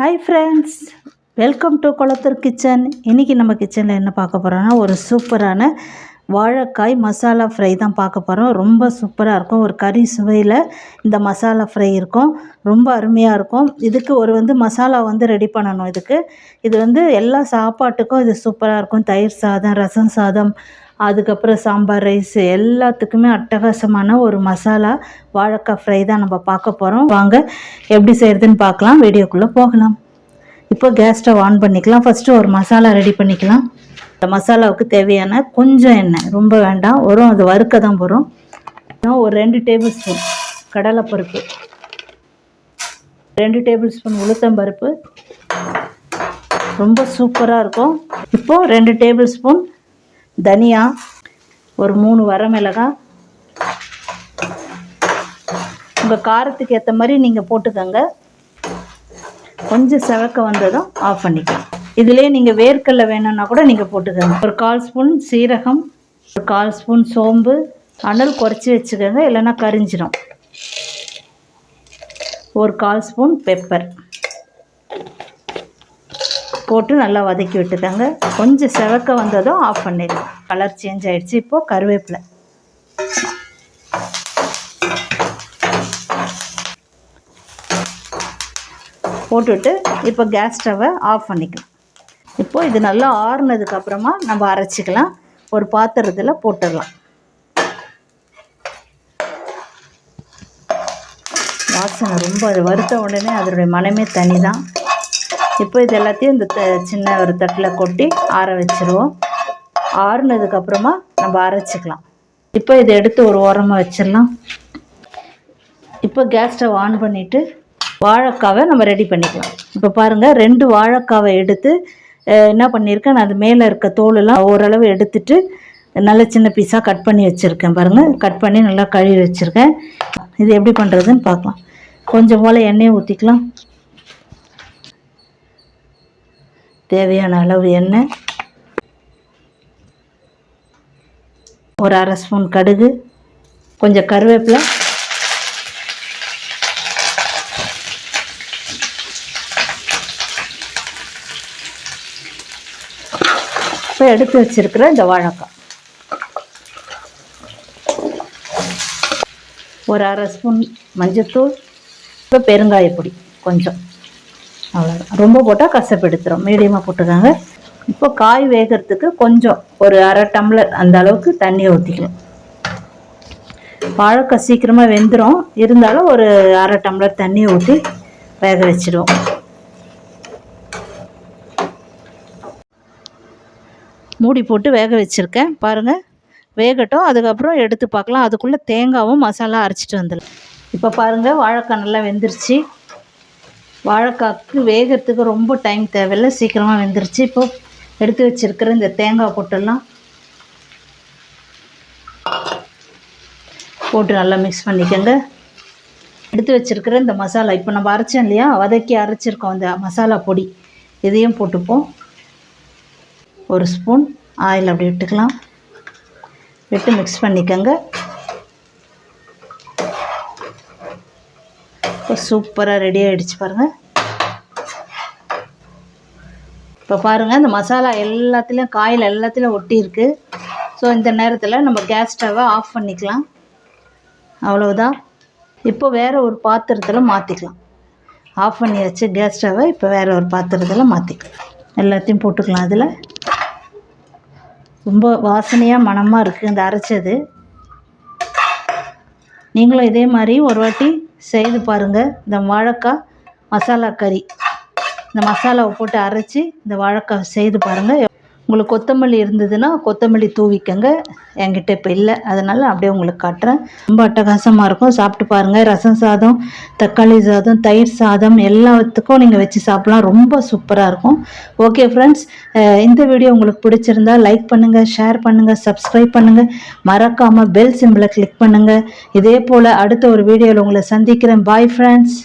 Hi friends welcome to Kulathur kitchen இன்றைக்கி நம்ம கிச்சனில் என்ன பார்க்க போகிறோன்னா ஒரு சூப்பரான வாழைக்காய் மசாலா ஃப்ரை தான் பார்க்க போகிறோம் ரொம்ப சூப்பராக இருக்கும். ஒரு கறி சுவையில் இந்த மசாலா ஃப்ரை இருக்கும். ரொம்ப அருமையாக இருக்கும். இதுக்கு ஒரு வந்து மசாலா வந்து ரெடி பண்ணணும் இதுக்கு. இது வந்து எல்லா சாப்பாட்டுக்கும் இது சூப்பராக இருக்கும். தயிர் சாதம் ரசம் சாதம் அதுக்கப்புறம் சாம்பார் ரைஸ் எல்லாத்துக்குமே அட்டகாசமான ஒரு மசாலா வாழைக்காய் ஃப்ரை தான் நம்ம பார்க்க போகிறோம் வாங்க எப்படி செய்கிறதுன்னு பார்க்கலாம். வீடியோக்குள்ளே போகலாம். இப்போ கேஸ் ஸ்டவ் ஆன் பண்ணிக்கலாம். ஃபஸ்ட்டு ஒரு மசாலா ரெடி பண்ணிக்கலாம். இந்த மசாலாவுக்கு தேவையான கொஞ்சம் எண்ணெய். ரொம்ப வேண்டாம். வரும் அது வறுக்க தான் போகிறோம் ஒரு ரெண்டு டேபிள் ஸ்பூன் கடலைப்பருப்பு. ரெண்டு டேபிள் ஸ்பூன் உளுத்தம்பருப்பு. ரொம்ப சூப்பராக இருக்கும். இப்போது ரெண்டு டேபிள் ஸ்பூன் தனியா ஒரு மூணு வரமிளகாய் உங்கள் காரத்துக்கு ஏற்ற மாதிரி நீங்கள் போட்டுக்கோங்க. கொஞ்சம் செவக்க வந்ததும் ஆஃப் பண்ணிக்கலாம். இதிலே நீங்கள் வேர்க்கடலை வேணும்னா கூட நீங்கள் போட்டுக்கோங்க. ஒரு கால் ஸ்பூன் சீரகம் ஒரு கால் ஸ்பூன் சோம்பு அனல் குறைச்சி வச்சுக்கோங்க இல்லைன்னா கரிஞ்சிடும் ஒரு கால் ஸ்பூன் பெப்பர். போட்டு நல்லா வதக்கி விட்டுட்டாங்க. கொஞ்சம் செவக்க வந்ததும் ஆஃப் பண்ணிடலாம். கலர் சேஞ்ச் ஆகிடுச்சு இப்போது கருவேப்பிலை. போட்டுவிட்டு இப்போ கேஸ் ஸ்டவ்வை ஆஃப் பண்ணிக்கலாம். இப்போது இது நல்லா ஆறுனதுக்கப்புறமா நம்ம அரைச்சிக்கலாம். ஒரு பாத்திரத்தில் போட்டுடலாம். வாசனை ரொம்ப அது வறுத்த உடனே அதனுடைய மனமே தனி தான் இப்போ இது எல்லாத்தையும் இந்த த சின்ன ஒரு தட்டில் கொட்டி ஆற வச்சுருவோம். ஆறுனதுக்கப்புறமா நம்ம அரைச்சிக்கலாம். இப்போ இதை எடுத்து ஒரு ஓரமாக வச்சிடலாம். இப்போ கேஸ் ஸ்டவ் ஆன் பண்ணிவிட்டு வாழைக்காவை நம்ம ரெடி பண்ணிக்கலாம். இப்போ பாருங்கள் ரெண்டு வாழைக்காவை எடுத்து என்ன பண்ணியிருக்கேன் நான் அது மேலே இருக்க தோலெல்லாம் ஓரளவு எடுத்துட்டு நல்ல சின்ன பீஸாக கட் பண்ணி வச்சுருக்கேன் பாருங்கள் கட் பண்ணி நல்லா கழுவி வச்சுருக்கேன். இது எப்படி பண்ணுறதுன்னு பார்க்கலாம். கொஞ்சம் போல் எண்ணெயை ஊற்றிக்கலாம் தேவையான அளவு எண்ணெய். ஒரு அரை ஸ்பூன் கடுகு. கொஞ்சம் கருவேப்பிலை. இப்போ எடுத்து வச்சுருக்கிற இந்த வாழைக்காய். ஒரு அரை ஸ்பூன் மஞ்சத்தூள். இப்போ பெருங்காயப்பொடி கொஞ்சம். அவ்வளோதான் ரொம்ப போட்டால் கசப்பெடுத்துரும். மீடியமாக போட்டுக்காங்க. இப்போ காய் வேகிறதுக்கு கொஞ்சம் ஒரு அரை டம்ளர் அந்த அளவுக்கு தண்ணியை ஊற்றிக்கலாம் வாழைக்காய் சீக்கிரமாக வெந்துடும் இருந்தாலும் ஒரு அரை டம்ளர் தண்ணியை ஊற்றி வேக வச்சிடுவோம் மூடி போட்டு வேக வச்சுருக்கேன். பாருங்கள் வேகட்டும். அதுக்கப்புறம் எடுத்து பார்க்கலாம். அதுக்குள்ளே தேங்காவும் மசாலா அரைச்சிட்டு வந்துடலாம். இப்போ பாருங்கள் வாழைக்காய் நல்லா வெந்துருச்சு. வாழைக்காய்க்கு வேகிறதுக்கு ரொம்ப டைம் தேவையில்லை. சீக்கிரமாக வெந்துருச்சு. இப்போ எடுத்து வச்சுருக்கிற இந்த தேங்காய் போட்டெல்லாம் போட்டு நல்லா மிக்ஸ் பண்ணிக்கோங்க. எடுத்து வச்சிருக்கிற இந்த மசாலா இப்போ நம்ம அரைச்சோம் இல்லையா? வதக்கி அரைச்சிருக்கோம் இந்த மசாலா பொடி. இதையும் போட்டுப்போம். ஒரு ஸ்பூன் ஆயில் அப்படி விட்டுக்கலாம். விட்டு மிக்ஸ் பண்ணிக்கோங்க இப்போ சூப்பராக ரெடி ஆகிடுச்சு பாருங்கள் இப்போ பாருங்கள் இந்த மசாலா எல்லாத்துலேயும் காயில் எல்லாத்துலேயும் ஒட்டியிருக்கு ஸோ இந்த நேரத்தில் நம்ம கேஸ் ஸ்டவ்வை ஆஃப் பண்ணிக்கலாம். அவ்வளவுதான். இப்போ வேறு ஒரு பாத்திரத்தில் மாற்றிக்கலாம் ஆஃப் பண்ணியாச்சு கேஸ் ஸ்டவ்வை இப்போ வேறு ஒரு பாத்திரத்தில் மாற்றிக்கலாம் எல்லாத்தையும் போட்டுக்கலாம் அதில். ரொம்ப வாசனையாக மணமாக இருக்குது இந்த அரைச்சது. நீங்களும் இதே மாதிரி ஒரு வாட்டி செய்து பாருங்கள் இந்த வாழைக்காய் மசாலா கறி. இந்த மசாலாவை போட்டு அரைச்சி இந்த வாழைக்காய் செய்து பாருங்கள் உங்களுக்கு கொத்தமல்லி இருந்ததுன்னா கொத்தமல்லி தூவிக்கங்க. என்கிட்ட இப்போ இல்லை. அதனால் அப்படியே உங்களுக்கு காட்டுறேன். ரொம்ப அட்டகாசமாக இருக்கும். சாப்பிட்டு பாருங்கள் ரசம் சாதம் தக்காளி சாதம் தயிர் சாதம் எல்லாத்துக்கும் நீங்கள் வச்சு சாப்பிட்லாம். ரொம்ப சூப்பராக இருக்கும். ஓகே ஃப்ரெண்ட்ஸ் இந்த வீடியோ உங்களுக்கு பிடிச்சிருந்தா லைக் பண்ணுங்கள் ஷேர் பண்ணுங்கள் சப்ஸ்கிரைப் பண்ணுங்கள் மறக்காமல் பெல் சிம்பிளை கிளிக் பண்ணுங்கள் இதே போல் அடுத்த ஒரு வீடியோவில் உங்களை சந்திக்கிறேன். Bye friends